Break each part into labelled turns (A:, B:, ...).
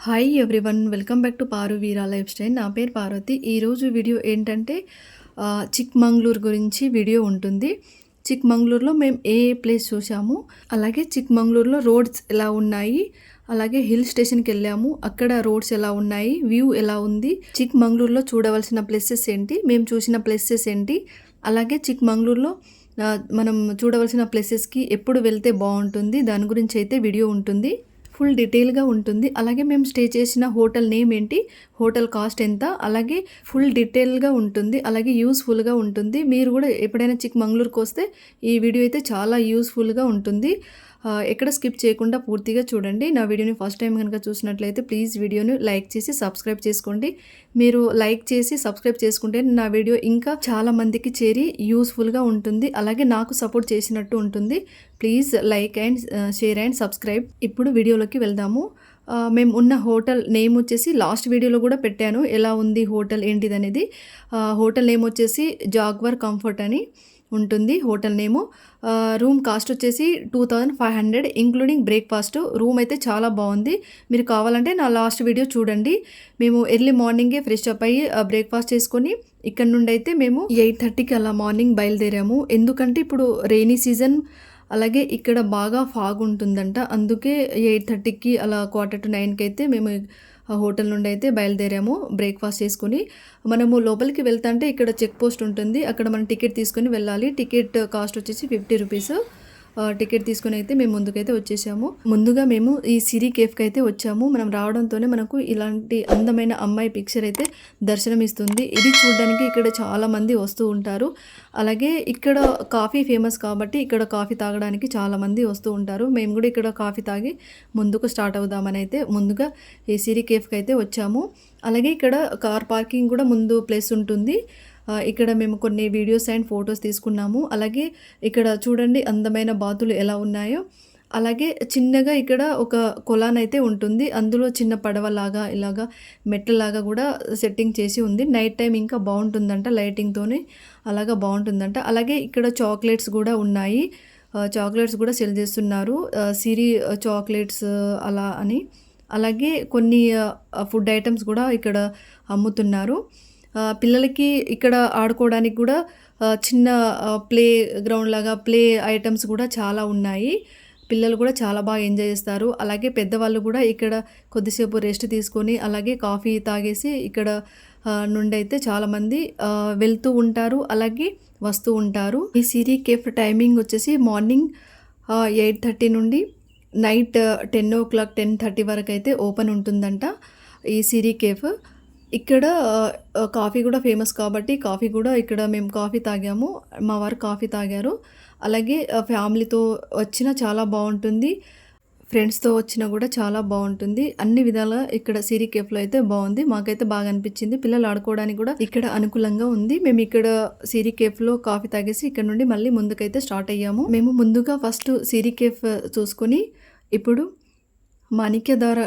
A: Hi everyone welcome back to Paru Veera lifestyle నా పేరు పార్వతి. ఈరోజు వీడియో ఏంటంటే ఆ, గురించి వీడియో ఉంటుంది. చిక్మంగళూరులో మేము ఏ ఏ ప్లేస్ చూసాము అలాగే చిక్మంగళూరులో రోడ్స్ ఎలా ఉన్నాయి అలాగే హిల్ స్టేషన్కి వెళ్ళాము అక్కడ రోడ్స్ ఎలా ఉన్నాయి వ్యూ ఎలా ఉంది చిక్మంగ్ళూరులో చూడవలసిన ప్లేసెస్ ఏంటి మేము చూసిన ప్లేసెస్ ఏంటి అలాగే చిక్మంగ్ళూరులో మనం చూడవలసిన ప్లేసెస్కి ఎప్పుడు వెళ్తే బాగుంటుంది దాని గురించి అయితే వీడియో ఉంటుంది. ఫుల్ డీటెయిల్గా ఉంటుంది. అలాగే మేము స్టే చేసిన హోటల్ నేమ్ ఏంటి హోటల్ కాస్ట్ ఎంత అలాగే ఫుల్ డీటెయిల్గా ఉంటుంది. అలాగే యూస్ఫుల్గా ఉంటుంది. మీరు కూడా ఎప్పుడైనా చిక్మంగళూరుకి వస్తే ఈ వీడియో అయితే చాలా యూస్ఫుల్గా ఉంటుంది. ఎక్కడ స్కిప్ చేయకుండా పూర్తిగా చూడండి. నా వీడియోని ఫస్ట్ టైం కనుక చూసినట్లయితే ప్లీజ్ వీడియోని లైక్ చేసి సబ్స్క్రైబ్ చేసుకోండి. మీరు లైక్ చేసి సబ్స్క్రైబ్ చేసుకుంటే నా వీడియో ఇంకా చాలా మందికి చేరి యూస్ఫుల్గా ఉంటుంది. అలాగే నాకు సపోర్ట్ చేసినట్టు ఉంటుంది. Please like and share and subscribe. ఇప్పుడు వీడియోలోకి వెళ్దాము. మేము ఉన్న హోటల్ నేమ్ వచ్చేసి లాస్ట్ వీడియోలో కూడా పెట్టాను. ఎలా ఉంది హోటల్ ఏంటిది అనేది హోటల్ నేమ్ వచ్చేసి జాగ్వర్ కంఫర్ట్ అని. ఉంటుంది. హోటల్ నేము రూమ్ కాస్ట్ వచ్చేసి two thousand five hundred including breakfast. Room అయితే చాలా బాగుంది. మీరు కావాలంటే నా లాస్ట్ వీడియో చూడండి. మేము ఎర్లీ మార్నింగే ఫ్రెష్ అప్ అయ్యి బ్రేక్ఫాస్ట్ చేసుకొని ఇక్కడ నుండి అయితే మేము ఎయిట్ థర్టీకి అలా మార్నింగ్ బయలుదేరాము. ఎందుకంటే ఇప్పుడు రెయినీ సీజన్ అలాగే ఇక్కడ బాగా ఫాగ్ ఉంటుందంట. అందుకే ఎయిట్ థర్టీకి అలా క్వార్టర్ టు నైన్కి అయితే మేము ఆ హోటల్ నుండి అయితే బయలుదేరాము బ్రేక్ఫాస్ట్ చేసుకుని. మనము లోపలికి వెళ్తాంటే ఇక్కడ చెక్ పోస్ట్ ఉంటుంది. అక్కడ మనం టికెట్ తీసుకొని వెళ్ళాలి. టికెట్ కాస్ట్ వచ్చేసి ఫిఫ్టీ రూపీస్ టికెట్ తీసుకొని అయితే మేము ముందుకైతే వచ్చేసాము. ముందుగా మేము ఈ సిరి కేఫ్కి అయితే వచ్చాము. మనం రావడంతోనే మనకు ఇలాంటి అందమైన అమ్మాయి పిక్చర్ అయితే దర్శనం ఇస్తుంది ఇది చూడడానికి ఇక్కడ చాలామంది వస్తూ ఉంటారు. అలాగే ఇక్కడ కాఫీ ఫేమస్ కాబట్టి ఇక్కడ కాఫీ తాగడానికి చాలామంది వస్తూ ఉంటారు. మేము కూడా ఇక్కడ కాఫీ తాగి ముందుకు స్టార్ట్ అవుదామని అయితే ముందుగా ఈ సిరి కేఫ్కి అయితే వచ్చాము. అలాగే ఇక్కడ కార్ పార్కింగ్ కూడా ముందు ప్లేస్ ఉంటుంది. ఇక్కడ మేము కొన్ని వీడియోస్ అండ్ ఫొటోస్ తీసుకున్నాము. అలాగే ఇక్కడ చూడండి అందమైన బాతులు ఎలా ఉన్నాయో. అలాగే చిన్నగా ఇక్కడ ఒక కొలానైతే ఉంటుంది. అందులో చిన్న పడవలాగా ఇలాగా మెట్లలాగా కూడా సెట్టింగ్ చేసి ఉంది. నైట్ టైం ఇంకా బాగుంటుందంట లైటింగ్తోనే అలాగా బాగుంటుందంట. అలాగే ఇక్కడ చాక్లెట్స్ కూడా ఉన్నాయి. చాక్లెట్స్ కూడా సెల్ చేస్తున్నారు. సిరి చాక్లెట్స్ అలా అని. అలాగే కొన్ని ఫుడ్ ఐటమ్స్ కూడా ఇక్కడ అమ్ముతున్నారు. పిల్లలకి ఇక్కడ ఆడుకోవడానికి కూడా చిన్న ప్లే గ్రౌండ్ లాగా ప్లే ఐటమ్స్ కూడా చాలా ఉన్నాయి. పిల్లలు కూడా చాలా బాగా ఎంజాయ్ చేస్తారు. అలాగే పెద్దవాళ్ళు కూడా ఇక్కడ కొద్దిసేపు రెస్ట్ తీసుకొని అలాగే కాఫీ తాగేసి ఇక్కడ నుండి అయితే చాలామంది వెళ్తూ ఉంటారు అలాగే వస్తూ ఉంటారు. ఈ సిరీ కేఫ్ టైమింగ్ వచ్చేసి మార్నింగ్ ఎయిట్ థర్టీ నుండి night ten o'clock ten thirty వరకు అయితే ఓపెన్ ఉంటుందంట ఈ సిరీ కేఫ్. ఇక్కడ కాఫీ కూడా ఫేమస్ కాబట్టి కాఫీ కూడా ఇక్కడ మేము కాఫీ తాగాము. మా వారు కాఫీ తాగారు. అలాగే ఫ్యామిలీతో వచ్చినా చాలా బాగుంటుంది. ఫ్రెండ్స్తో వచ్చినా కూడా చాలా బాగుంటుంది. అన్ని విధాల ఇక్కడ సిరి కేఫ్లో అయితే బాగుంది. మాకైతే బాగా అనిపించింది. పిల్లలు ఆడుకోవడానికి కూడా ఇక్కడ అనుకూలంగా ఉంది. మేము ఇక్కడ సిరి కేఫ్లో కాఫీ తాగేసి ఇక్కడ నుండి మళ్ళీ ముందుకైతే స్టార్ట్ అయ్యాము. మేము ముందుగా ఫస్ట్ సిరి కేఫ్ చూసుకొని ఇప్పుడు మాణిక్యధార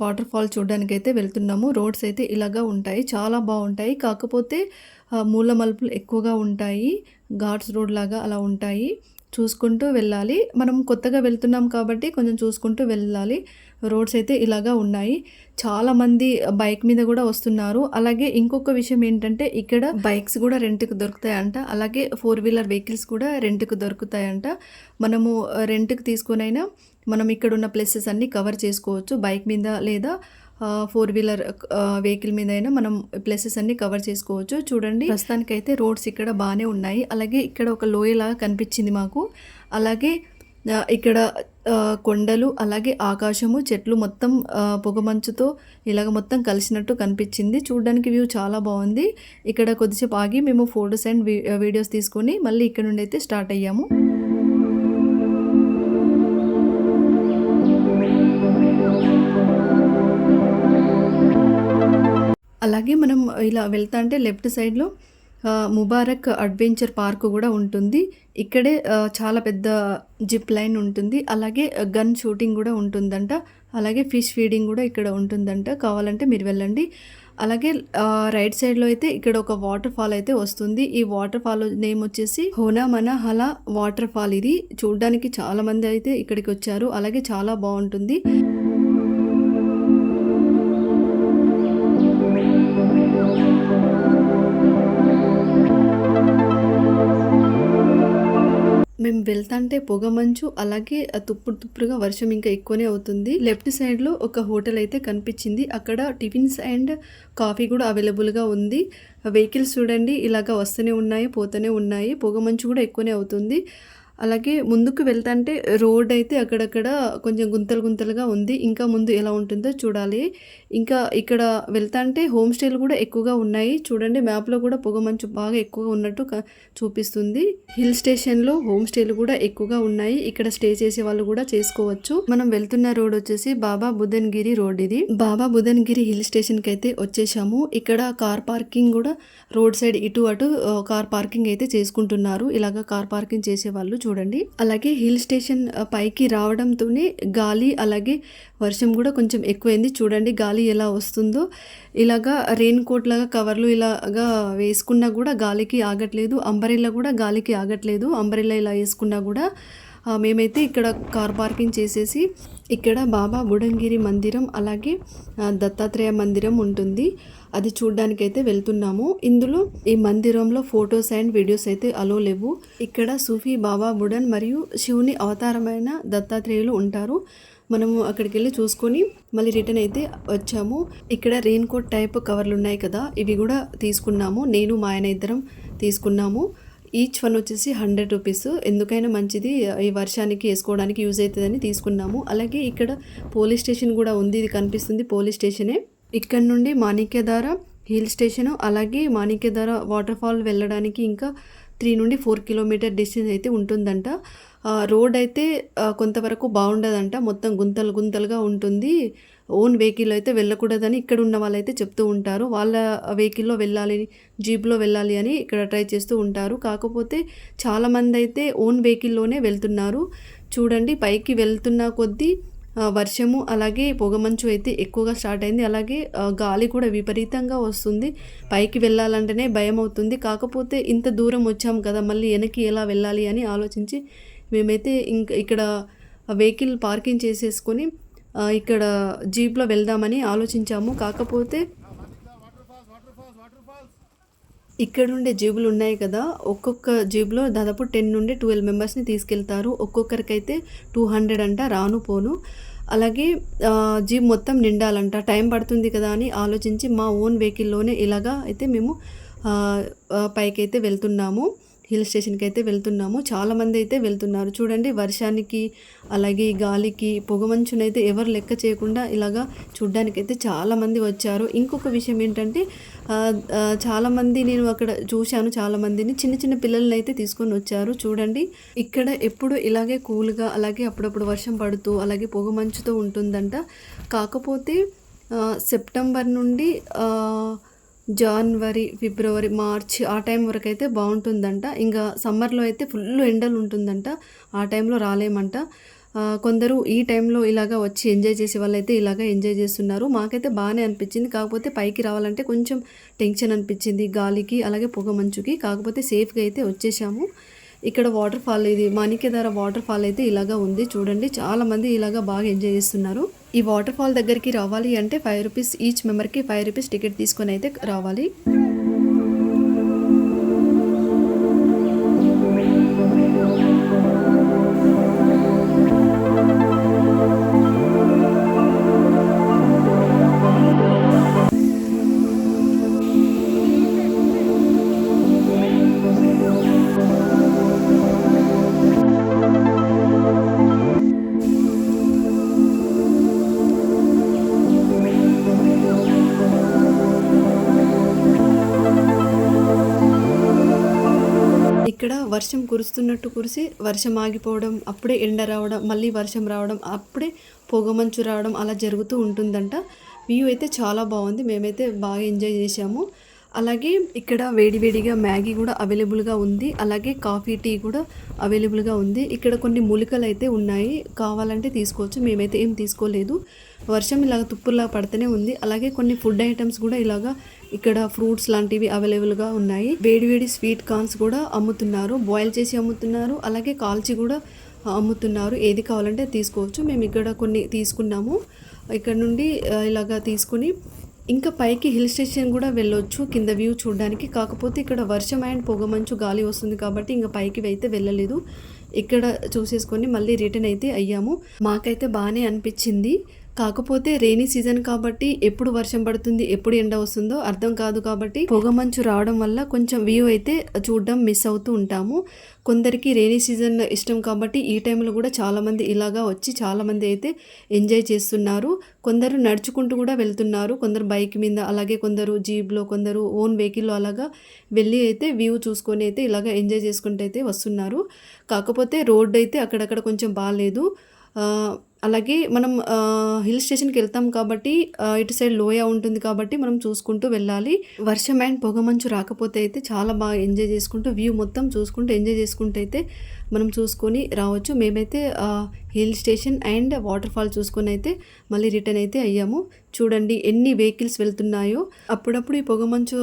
A: వాటర్ ఫాల్ చూడడానికి అయితే వెళ్తున్నాము. రోడ్స్ అయితే ఇలాగా ఉంటాయి. చాలా బాగుంటాయి. కాకపోతే మూల మలుపులు ఎక్కువగా ఉంటాయి. ఘాట్స్ రోడ్ లాగా అలా ఉంటాయి. చూసుకుంటూ వెళ్ళాలి. మనం కొత్తగా వెళ్తున్నాం కాబట్టి కొంచెం చూసుకుంటూ వెళ్ళాలి. రోడ్స్ అయితే ఇలాగా ఉన్నాయి. చాలామంది బైక్ మీద కూడా వస్తున్నారు. అలాగే ఇంకొక విషయం ఏంటంటే ఇక్కడ బైక్స్ కూడా రెంట్కి దొరుకుతాయంట. అలాగే ఫోర్ వీలర్ వెహికల్స్ కూడా రెంట్కి దొరుకుతాయంట. మనము రెంట్కి తీసుకునైనా మనం ఇక్కడ ఉన్న ప్లేసెస్ అన్నీ కవర్ చేసుకోవచ్చు. బైక్ మీద లేదా ఫోర్ వీలర్ వెహికల్ మీద అయినా మనం ప్లేసెస్ అన్ని కవర్ చేసుకోవచ్చు. చూడండి ప్రస్తుతానికైతే రోడ్స్ ఇక్కడ బాగానే ఉన్నాయి. అలాగే ఇక్కడ ఒక లోయలాగా కనిపించింది మాకు. అలాగే ఇక్కడ కొండలు అలాగే ఆకాశము చెట్లు మొత్తం పొగమంచుతో ఇలాగ మొత్తం కలిసినట్టు కనిపించింది. చూడడానికి వ్యూ చాలా బాగుంది. ఇక్కడ కొద్దిసేపు ఆగి మేము ఫొటోస్ అండ్ వీ- వీడియోస్ తీసుకొని మళ్ళీ ఇక్కడ నుండి అయితే స్టార్ట్ అయ్యాము. అలాగే మనం ఇలా వెళ్తా అంటే లెఫ్ట్ సైడ్లో ముబారక్ అడ్వెంచర్ పార్క్ కూడా ఉంటుంది. ఇక్కడే చాలా పెద్ద జిప్ లైన్ ఉంటుంది. అలాగే గన్ షూటింగ్ కూడా ఉంటుందంట. అలాగే ఫిష్ ఫీడింగ్ కూడా ఇక్కడ ఉంటుందంట. కావాలంటే మీరు వెళ్ళండి. అలాగే రైట్ సైడ్లో అయితే ఇక్కడ ఒక వాటర్ ఫాల్ అయితే వస్తుంది. ఈ వాటర్ ఫాల్ నేమ్ వచ్చేసి హోనా హలా వాటర్ ఫాల్ ఇది. చూడడానికి చాలా మంది అయితే ఇక్కడికి వచ్చారు. అలాగే చాలా బాగుంటుంది. వెళ్తాంటే పొగ మంచు అలాగే తుప్పుడు తుప్పుడుగా వర్షం ఇంకా ఎక్కువనే అవుతుంది. లెఫ్ట్ సైడ్లో ఒక హోటల్ అయితే కనిపించింది. అక్కడ టిఫిన్స్ అండ్ కాఫీ కూడా అవైలబుల్గా ఉంది. వెహికల్స్ చూడండి ఇలాగ వస్తూనే ఉన్నాయి పోతూనే ఉన్నాయి. పొగ మంచు కూడా ఎక్కువనే అవుతుంది. అలాగే ముందుకు వెళ్తాంటే రోడ్ అయితే అక్కడక్కడ కొంచెం గుంతలు గుంతలుగా ఉంది. ఇంకా ముందు ఎలా ఉంటుందో చూడాలి. ఇంకా ఇక్కడ వెళ్తాంటే హోమ్ స్టేలు కూడా ఎక్కువగా ఉన్నాయి. చూడండి మ్యాప్లో కూడా పొగ మంచు బాగా ఎక్కువగా ఉన్నట్టు చూపిస్తుంది. హిల్ స్టేషన్లో హోమ్ స్టేలు కూడా ఎక్కువగా ఉన్నాయి. ఇక్కడ స్టే చేసే వాళ్ళు కూడా చేసుకోవచ్చు. మనం వెళ్తున్న రోడ్ వచ్చేసి బాబా బుధన్గిరి రోడ్ ఇది. బాబా బుధన్గిరి హిల్ స్టేషన్కి అయితే వచ్చేసాము. ఇక్కడ కార్ పార్కింగ్ కూడా రోడ్ సైడ్ ఇటు అటు కార్ పార్కింగ్ అయితే చేసుకుంటున్నారు. ఇలాగా కార్ పార్కింగ్ చేసే వాళ్ళు చూడండి. అలాగే హిల్ స్టేషన్ పైకి రావడంతోనే గాలి అలాగే వర్షం కూడా కొంచెం ఎక్కువైంది. చూడండి గాలి ఎలా వస్తుందో. ఇలాగా రెయిన్ కోట్ లాగా కవర్లు ఇలాగా వేసుకున్నా కూడా గాలికి ఆగట్లేదు. అంబరిల్లా కూడా గాలికి ఆగట్లేదు. అంబరిల్లా ఇలా వేసుకున్నా కూడా మేమైతే ఇక్కడ కార్ పార్కింగ్ చేసేసి ఇక్కడ బాబా బుడంగిరి మందిరం అలాగే దత్తాత్రేయ మందిరం ఉంటుంది. అది చూడ్డానికైతే వెళ్తున్నాము. ఇందులో ఈ మందిరంలో ఫొటోస్ అండ్ వీడియోస్ అయితే అలో లేవు. ఇక్కడ సూఫీ బాబా బుడన్ మరియు శివుని అవతారమైన దత్తాత్రేయులు ఉంటారు. మనము అక్కడికి వెళ్ళి చూసుకొని మళ్ళీ రిటర్న్ అయితే వచ్చాము. ఇక్కడ రెయిన్ కోట్ టైప్ కవర్లు ఉన్నాయి కదా ఇవి కూడా తీసుకున్నాము. నేను మా ఆయన ఇద్దరం తీసుకున్నాము. ఈచ్ వన్ వచ్చేసి హండ్రెడ్ రూపీస్. ఎందుకైనా మంచిది ఈ వర్షానికి వేసుకోవడానికి యూజ్ అవుతుందని తీసుకున్నాము. అలాగే ఇక్కడ పోలీస్ స్టేషన్ కూడా ఉంది ఇది కనిపిస్తుంది పోలీస్ స్టేషనే. ఇక్కడ నుండి మాణిక్యధార హిల్ స్టేషన్ అలాగే మాణిక్యధార వాటర్ ఫాల్ వెళ్ళడానికి ఇంకా త్రీ నుండి ఫోర్ కిలోమీటర్ డిస్టెన్స్ అయితే ఉంటుందంట. రోడ్ అయితే కొంతవరకు బాగుండదంట మొత్తం గుంతలు గుంతలుగా ఉంటుంది. ఓన్ వెహికల్ అయితే వెళ్ళకూడదని ఇక్కడ ఉన్న వాళ్ళైతే చెప్తూ ఉంటారు. వాళ్ళ వెహికల్లో వెళ్ళాలి జీప్లో వెళ్ళాలి అని ఇక్కడ ట్రై చేస్తూ ఉంటారు. కాకపోతే చాలామంది అయితే ఓన్ వెహికల్లోనే వెళ్తున్నారు. చూడండి పైకి వెళ్తున్న కొద్దీ వర్షము అలాగే పొగమంచు అయితే ఎక్కువగా స్టార్ట్ అయింది. అలాగే గాలి కూడా విపరీతంగా వస్తుంది. పైకి వెళ్ళాలంటేనే భయం అవుతుంది. కాకపోతే ఇంత దూరం వచ్చాం కదా మళ్ళీ వెనక్కి ఎలా వెళ్ళాలి అని ఆలోచించి మేమైతే ఇంకా ఇక్కడ వెహికల్ పార్కింగ్ చేసేసుకొని ఇక్కడ జీప్లో వెళ్దామని ఆలోచించాము. కాకపోతే ఇక్కడ ఉండే జీబులు ఉన్నాయి కదా. ఒక్కొక్క జీబులో దాదాపు టెన్ నుండి ట్వెల్వ్ మెంబర్స్ని తీసుకెళ్తారు. ఒక్కొక్కరికైతే టూ హండ్రెడ్ అంట రాను పోను. అలాగే జీబ్ మొత్తం నిండాలంట. టైం పడుతుంది కదా అని ఆలోచించి మా ఓన్ వెహికల్లోనే ఇలాగా అయితే మేము పైకి అయితే పైకైతే వెళ్తున్నాము. హిల్ స్టేషన్కి అయితే వెళ్తున్నాము. చాలామంది అయితే వెళ్తున్నారు. చూడండి వర్షానికి అలాగే గాలికి గాలికి పొగమంచునైతే ఎవరు లెక్క చేయకుండా ఇలాగా చూడ్డానికైతే చాలామంది వచ్చారు. ఇంకొక విషయం ఏంటంటే చాలామంది నేను అక్కడ చూశాను. చాలామందిని చిన్న చిన్న పిల్లల్ని అయితే తీసుకొని వచ్చారు. చూడండి ఇక్కడ ఎప్పుడు ఇలాగే కూల్గా అలాగే అప్పుడప్పుడు వర్షం పడుతూ అలాగే పొగమంచుతో ఉంటుందంట. కాకపోతే సెప్టెంబర్ నుండి జనవరి ఫిబ్రవరి మార్చ్ ఆ టైం వరకు అయితే బాగుంటుందంట. ఇంకా సమ్మర్లో అయితే ఫుల్ ఎండలు ఉంటుందంట ఆ టైంలో రాలేమంట. కొందరు ఈ టైంలో ఇలాగా వచ్చి ఎంజాయ్ చేసే వాళ్ళైతే ఇలాగ ఎంజాయ్ చేస్తున్నారు. మాకైతే బాగానే అనిపించింది. కాకపోతే పైకి రావాలంటే కొంచెం టెన్షన్ అనిపించింది. గాలికి అలాగే పొగ మంచుకి. కాకపోతే సేఫ్గా అయితే వచ్చేసాము. ఇక్కడ వాటర్ ఫాల్ ఇది మాణిక్యధార వాటర్ ఫాల్ అయితే ఇలాగా ఉంది. చూడండి చాలా మంది ఇలాగా బాగా ఎంజాయ్ చేస్తున్నారు. ఈ వాటర్ ఫాల్ దగ్గరికి రావాలి అంటే ఫైవ్ రూపీస్ ఈచ్ మెంబర్కి ఫైవ్ రూపీస్ టికెట్ తీసుకొని అయితే రావాలి. వర్షం కురుస్తున్నట్టు కురిసి వర్షం ఆగిపోవడం అప్పుడే ఎండ రావడం మళ్ళీ వర్షం రావడం అప్పుడే పొగమంచు రావడం అలా జరుగుతూ ఉంటుందంట. వ్యూ అయితే చాలా బాగుంది. మేమైతే బాగా ఎంజాయ్ చేసాము అలాగే ఇక్కడ వేడివేడిగా మ్యాగీ కూడా అవైలబుల్గా ఉంది. అలాగే కాఫీ టీ కూడా అవైలబుల్గా ఉంది. ఇక్కడ కొన్ని మూలికలు అయితే ఉన్నాయి. కావాలంటే తీసుకోవచ్చు. మేమైతే ఏం తీసుకోలేదు. వర్షం ఇలాగ తుప్పులా పడుతూనే ఉంది. అలాగే కొన్ని ఫుడ్ ఐటమ్స్ కూడా ఇలాగా ఇక్కడ ఫ్రూట్స్ లాంటివి అవైలబుల్గా ఉన్నాయి. వేడివేడి స్వీట్ కార్న్స్ కూడా అమ్ముతున్నారు. బాయిల్ చేసి అమ్ముతున్నారు. అలాగే కాల్చి కూడా అమ్ముతున్నారు. ఏది కావాలంటే తీసుకోవచ్చు. మేము ఇక్కడ కొన్ని తీసుకున్నాము. ఇక్కడ నుండి ఇలాగ ఇలాగా తీసుకుని ఇంకా పైకి హిల్ స్టేషన్ కూడా వెళ్ళొచ్చు. కింద వ్యూ చూడడానికి. కాకపోతే ఇక్కడ వర్షం అండ్ పొగమంచు గాలి వస్తుంది కాబట్టి ఇంకా పైకి అయితే వెళ్ళలేదు. ఇక్కడ చూసేసుకొని మళ్ళీ రిటర్న్ అయితే అయ్యాము. మాకైతే బాగానే అనిపించింది. కాకపోతే రెయినీ సీజన్ కాబట్టి ఎప్పుడు వర్షం పడుతుంది ఎప్పుడు ఎండ వస్తుందో అర్థం కాదు కాబట్టి పొగ మంచు రావడం వల్ల కొంచెం వ్యూ అయితే చూడడం మిస్ అవుతూ ఉంటాము. కొందరికి రెయినీ సీజన్ ఇష్టం కాబట్టి ఈ టైంలో కూడా చాలామంది ఇలాగా వచ్చి చాలామంది అయితే ఎంజాయ్ చేస్తున్నారు. కొందరు నడుచుకుంటూ కూడా వెళ్తున్నారు. కొందరు బైక్ మీద అలాగే కొందరు జీప్లో కొందరు ఓన్ వెహికల్లో అలాగా వెళ్ళి అయితే వ్యూ చూసుకొని అయితే ఇలాగ ఎంజాయ్ చేసుకుంటూ అయితే వస్తున్నారు. కాకపోతే రోడ్ అయితే అక్కడక్కడ కొంచెం బాగాలేదు అలాగే మనం హిల్ స్టేషన్కి వెళ్తాం కాబట్టి ఇటు సైడ్ లోయ ఉంటుంది కాబట్టి మనం చూసుకుంటూ వెళ్ళాలి. వర్షం అండ్ పొగమంచు రాకపోతే అయితే చాలా బాగా ఎంజాయ్ చేసుకుంటూ వ్యూ మొత్తం చూసుకుంటూ ఎంజాయ్ చేసుకుంటూ అయితే మనం చూసుకొని రావచ్చు. మేమైతే hill station and water fall చూసుకొని అయితే మళ్ళీ రిటర్న్ అయితే అయ్యాము. చూడండి ఎన్ని వెహికల్స్ వెళ్తున్నాయో. అప్పుడప్పుడు ఈ పొగమంచు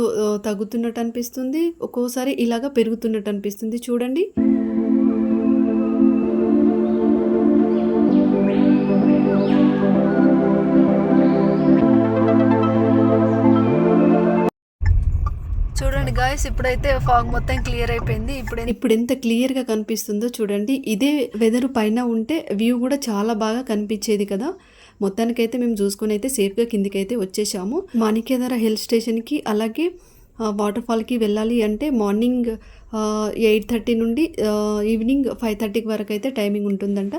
A: తగ్గుతున్నట్టు అనిపిస్తుంది. ఒక్కోసారి ఇలాగా పెరుగుతున్నట్టు అనిపిస్తుంది. చూడండి. చూడండి గాయస్ ఇప్పుడైతే ఫాగ్ మొత్తం క్లియర్ అయిపోయింది. ఇప్పుడు ఇప్పుడు ఎంత క్లియర్గా కనిపిస్తుందో చూడండి. ఇదే వెదర్ పైన ఉంటే వ్యూ కూడా చాలా బాగా కనిపించేది కదా. మొత్తానికైతే మేము చూసుకుని అయితే సేఫ్గా కిందికి అయితే వచ్చేసాము. మాణిక్యధర హిల్ స్టేషన్కి అలాగే వాటర్ ఫాల్కి వెళ్ళాలి అంటే మార్నింగ్ ఎయిట్ థర్టీ నుండి ఈవినింగ్ ఫైవ్ థర్టీకి వరకు అయితే టైమింగ్ ఉంటుందంట.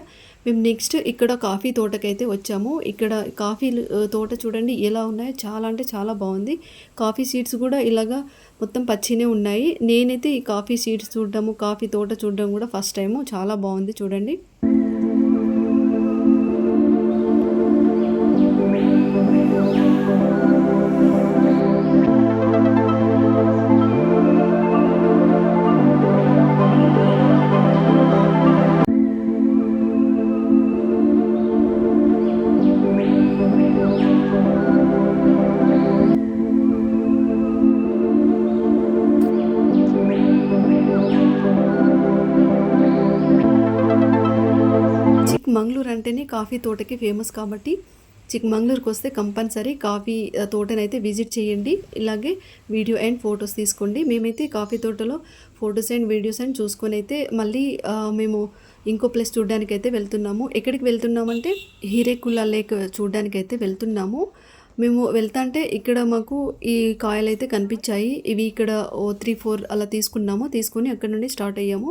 A: మేము నెక్స్ట్ ఇక్కడ కాఫీ తోటకైతే వచ్చాము. ఇక్కడ కాఫీ తోట చూడండి ఎలా ఉన్నాయో. చాలా అంటే చాలా బాగుంది. కాఫీ సీడ్స్ కూడా ఇలాగా మొత్తం పచ్చినే ఉన్నాయి. నేనైతే ఈ కాఫీ సీడ్స్ చూడడము కాఫీ తోట చూడడం కూడా ఫస్ట్ టైము చాలా బాగుంది చూడండి. మంగళూరు అంటేనే కాఫీ తోటకి ఫేమస్ కాబట్టి చిక్మంగళూరుకి వస్తే కంపల్సరీ కాఫీ తోటనైతే విజిట్ చేయండి. ఇలాగే వీడియో అండ్ ఫొటోస్ తీసుకోండి. మేమైతే కాఫీ తోటలో ఫొటోస్ అండ్ వీడియోస్ అండ్ చూసుకొని అయితే మళ్ళీ మేము ఇంకో ప్లేస్ చూడడానికి అయితే వెళ్తున్నాము. ఎక్కడికి వెళ్తున్నామంటే హీరేకుల్లా లేక్ చూడడానికి అయితే వెళ్తున్నాము. మేము వెళ్తాంటే ఇక్కడ మాకు ఈ కాయలు అయితే కనిపించాయి. ఇవి ఇక్కడ ఓ త్రీ ఫోర్ అలా తీసుకున్నాము. తీసుకొని అక్కడ నుండి స్టార్ట్ అయ్యాము.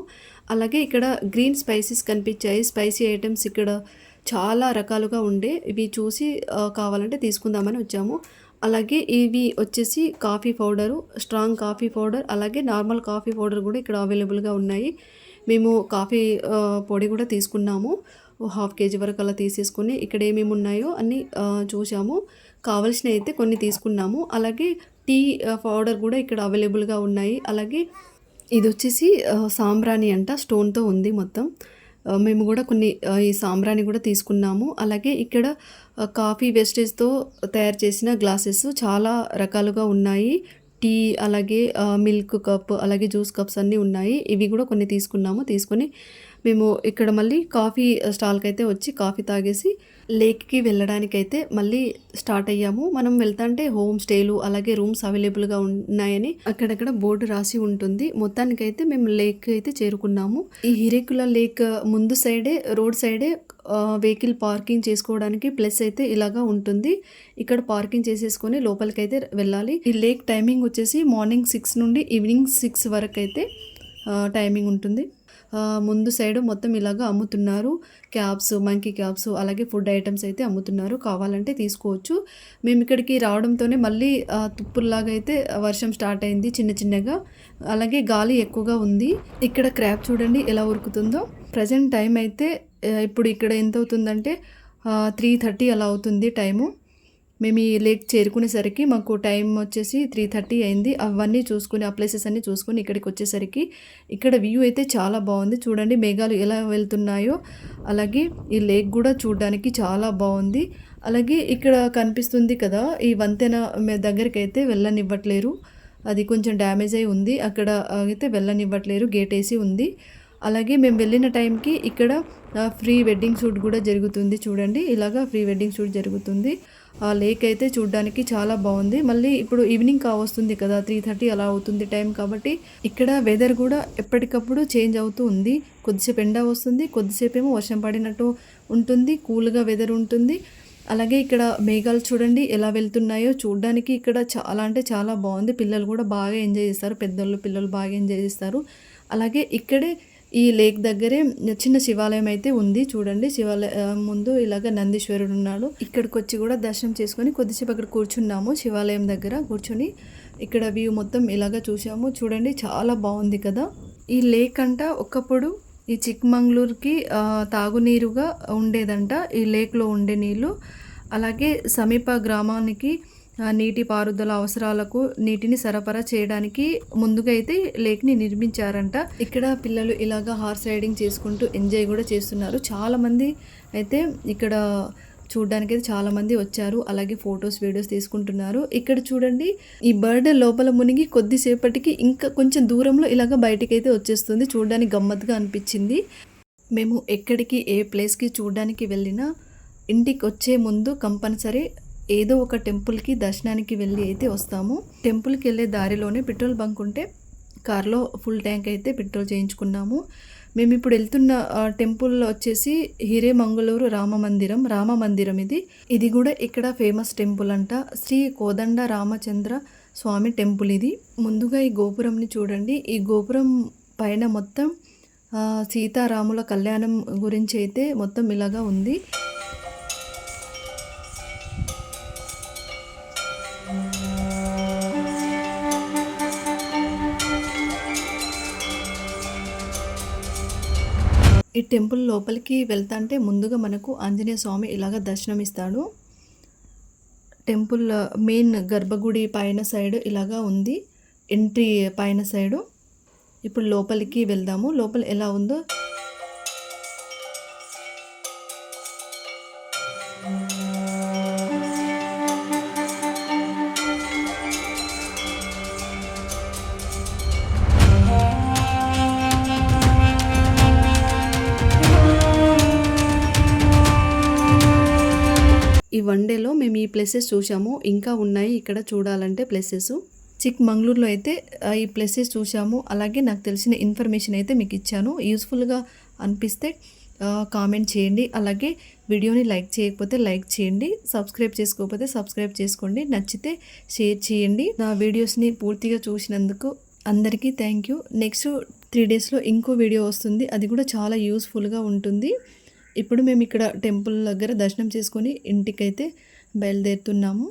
A: అలాగే ఇక్కడ గ్రీన్ స్పైసెస్ కనిపించాయి. స్పైసీ ఐటమ్స్ ఇక్కడ చాలా రకాలుగా ఉండే. ఇవి చూసి కావాలంటే తీసుకుందామని వచ్చాము. అలాగే ఇవి వచ్చేసి coffee powder strong coffee powder అలాగే నార్మల్ కాఫీ పౌడర్ కూడా ఇక్కడ అవైలబుల్గా ఉన్నాయి. మేము కాఫీ పొడి కూడా తీసుకున్నాము. హాఫ్ కేజీ వరకు అలా తీసేసుకుని ఇక్కడ ఏమేమి ఉన్నాయో అన్నీ చూసాము కావలసినవి అయితే కొన్ని తీసుకున్నాము. అలాగే టీ పౌడర్ కూడా ఇక్కడ అవైలబుల్గా ఉన్నాయి. అలాగే ఇది వచ్చేసి సాంబ్రాణి అంట స్టోన్తో ఉంది మొత్తం. మేము కూడా కొన్ని ఈ సాంబ్రాణి కూడా తీసుకున్నాము. అలాగే ఇక్కడ కాఫీ వేస్టేజ్తో తయారు చేసిన గ్లాసెస్ చాలా రకాలుగా ఉన్నాయి. టీ అలాగే మిల్క్ కప్ అలాగే జ్యూస్ కప్స్ అన్నీ ఉన్నాయి. ఇవి కూడా కొన్ని తీసుకున్నాము. తీసుకొని మేము ఇక్కడ మళ్ళీ కాఫీ స్టాల్కి అయితే వచ్చి కాఫీ తాగేసి లేక్కి వెళ్ళడానికైతే మళ్ళీ స్టార్ట్ అయ్యాము. మనం వెళ్తాంటే హోమ్ స్టేలు అలాగే రూమ్స్ అవైలబుల్గా ఉన్నాయని అక్కడక్కడ బోర్డు రాసి ఉంటుంది. మొత్తానికైతే మేము లేక్ అయితే చేరుకున్నాము. ఈ హిరేకుల లేక్ ముందు సైడే రోడ్ సైడే వెహికల్ పార్కింగ్ చేసుకోవడానికి ప్లస్ అయితే ఇలాగా ఉంటుంది. ఇక్కడ పార్కింగ్ చేసేసుకొని లోపలికైతే వెళ్ళాలి. ఈ లేక్ టైమింగ్ వచ్చేసి మార్నింగ్ సిక్స్ నుండి ఈవినింగ్ సిక్స్ వరకు అయితే టైమింగ్ ఉంటుంది. ముందు సైడ్ మొత్తం ఇలాగా అమ్ముతున్నారు. క్యాబ్స్ మంకీ క్యాబ్స్ అలాగే ఫుడ్ ఐటమ్స్ అయితే అమ్ముతున్నారు. కావాలంటే తీసుకోవచ్చు. మేము ఇక్కడికి రావడంతోనే మళ్ళీ తుప్పుల్లాగా అయితే వర్షం స్టార్ట్ అయింది చిన్న చిన్నగా. అలాగే గాలి ఎక్కువగా ఉంది. ఇక్కడ క్రాప్ చూడండి ఎలా ఉరుకుతుందో. ప్రజెంట్ టైం అయితే ఇప్పుడు ఇక్కడ ఎంత అవుతుందంటే త్రీ థర్టీ అలా అవుతుంది టైము మేము ఈ లేక్ చేరుకునేసరికి మాకు టైం వచ్చేసి త్రీ థర్టీ అయింది. అవన్నీ చూసుకుని ఆ ప్లేసెస్ అన్నీ చూసుకుని ఇక్కడికి వచ్చేసరికి ఇక్కడ వ్యూ అయితే చాలా బాగుంది. చూడండి మేఘాలు ఎలా వెళ్తున్నాయో. అలాగే ఈ లేక్ కూడా చూడడానికి చాలా బాగుంది. అలాగే ఇక్కడ కనిపిస్తుంది కదా ఈ వంతెన దగ్గరికి అయితే వెళ్ళనివ్వట్లేరు. అది కొంచెం డ్యామేజ్ అయి ఉంది. అక్కడ అయితే వెళ్ళనివ్వట్లేరు. గేట్ వేసి ఉంది. అలాగే మేము వెళ్ళిన టైంకి ఇక్కడ ఫ్రీ వెడ్డింగ్ షూట్ కూడా జరుగుతుంది. చూడండి ఇలాగా ఫ్రీ వెడ్డింగ్ షూట్ జరుగుతుంది. ఆ లేక్ అయితే చూడడానికి చాలా బాగుంది. మళ్ళీ ఇప్పుడు ఈవినింగ్ కావస్తుంది కదా త్రీ థర్టీ అలా అవుతుంది టైం కాబట్టి ఇక్కడ వెదర్ కూడా ఎప్పటికప్పుడు చేంజ్ అవుతూ ఉంది. కొద్దిసేపు ఎండ వస్తుంది కొద్దిసేపు ఏమో వర్షం పడినట్టు ఉంటుంది కూల్గా వెదర్ ఉంటుంది. అలాగే ఇక్కడ మేఘాలు చూడండి ఎలా వెళ్తున్నాయో చూడడానికి ఇక్కడ చాలా అంటే చాలా బాగుంది. పిల్లలు కూడా బాగా ఎంజాయ్ చేస్తారు పెద్దోళ్ళు పిల్లలు బాగా ఎంజాయ్ చేస్తారు. అలాగే ఇక్కడే ఈ లేక్ దగ్గరే చిన్న శివాలయం అయితే ఉంది చూడండి. శివాలయం ముందు ఇలాగ నందీశ్వరుడు ఉన్నాడు. ఇక్కడికి వచ్చి కూడా దర్శనం చేసుకొని కొద్దిసేపు అక్కడ కూర్చున్నాము శివాలయం దగ్గర కూర్చొని. ఇక్కడ వ్యూ మొత్తం ఇలాగ చూసాము చూడండి చాలా బాగుంది కదా. ఈ లేక్ అంట ఒకప్పుడు ఈ చిక్మంగళూరుకి తాగునీరుగా ఉండేదంట. ఈ లేక్లో ఉండే నీళ్ళు అలాగే సమీప గ్రామానికి నీటి పారుదల అవసరాలకు నీటిని సరఫరా చేయడానికి ముందుగా అయితే లేక్ని నిర్మించారంట. ఇక్కడ పిల్లలు ఇలాగా హార్స్ రైడింగ్ చేసుకుంటూ ఎంజాయ్ కూడా చేస్తున్నారు. చాలా మంది అయితే ఇక్కడ చూడడానికి అయితే చాలా మంది వచ్చారు. అలాగే ఫొటోస్ వీడియోస్ తీసుకుంటున్నారు. ఇక్కడ చూడండి ఈ బర్డ్ లోపల మునిగి కొద్దిసేపటికి ఇంకా కొంచెం దూరంలో ఇలాగ బయటికి అయితే వచ్చేస్తుంది. చూడడానికి గమ్మత్తుగా అనిపించింది. మేము ఎక్కడికి ఏ ప్లేస్కి చూడడానికి వెళ్ళినా ఇంటికి వచ్చే ముందు కంపల్సరీ ఏదో ఒక టెంపుల్కి దర్శనానికి వెళ్ళి అయితే వస్తాము. టెంపుల్కి వెళ్ళే దారిలోనే పెట్రోల్ బంక్ ఉంటే కార్లో ఫుల్ ట్యాంక్ అయితే పెట్రోల్ చేయించుకున్నాము. మేము ఇప్పుడు వెళ్తున్న టెంపుల్ వచ్చేసి హిరేమంగళూరు రామ మందిరం రామ మందిరం ఇది. ఇది కూడా ఇక్కడ ఫేమస్ టెంపుల్ అంట. శ్రీ కోదండ రామచంద్ర స్వామి టెంపుల్ ఇది. ముందుగా ఈ గోపురంని చూడండి. ఈ గోపురం పైన మొత్తం సీతారాముల కళ్యాణం గురించి అయితే మొత్తం ఇలాగా ఉంది. ఈ టెంపుల్ లోపలికి వెళ్తాంటే ముందుగా మనకు ఆంజనేయ స్వామి ఇలాగ దర్శనం ఇస్తాడు టెంపుల్ మెయిన్ గర్భగుడి పైన సైడ్ ఇలాగా ఉంది. ఎంట్రీ పైన సైడు. ఇప్పుడు లోపలికి వెళ్దాము. లోపల ఎలా ఉందో ప్లేసెస్ చూసాము ఇంకా ఉన్నాయి ఇక్కడ చూడాలంటే ప్లేసెస్ చిక్మంగళూరులో అయితే ఈ ప్లేసెస్ చూసాము అలాగే నాకు తెలిసిన ఇన్ఫర్మేషన్ అయితే మీకు ఇచ్చాను. యూస్ఫుల్గా అనిపిస్తే కామెంట్ చేయండి. అలాగే వీడియోని లైక్ చేయకపోతే లైక్ చేయండి. సబ్స్క్రైబ్ చేసుకోకపోతే సబ్స్క్రైబ్ చేసుకోండి. నచ్చితే షేర్ చేయండి. నా వీడియోస్ని పూర్తిగా చూసినందుకు అందరికీ థ్యాంక్ యూ నెక్స్ట్ త్రీ డేస్లో ఇంకో వీడియో వస్తుంది. అది కూడా చాలా యూస్ఫుల్గా ఉంటుంది. ఇప్పుడు మేము ఇక్కడ టెంపుల్ దగ్గర దర్శనం చేసుకొని ఇంటికైతే బయలుదేరుతున్నాము.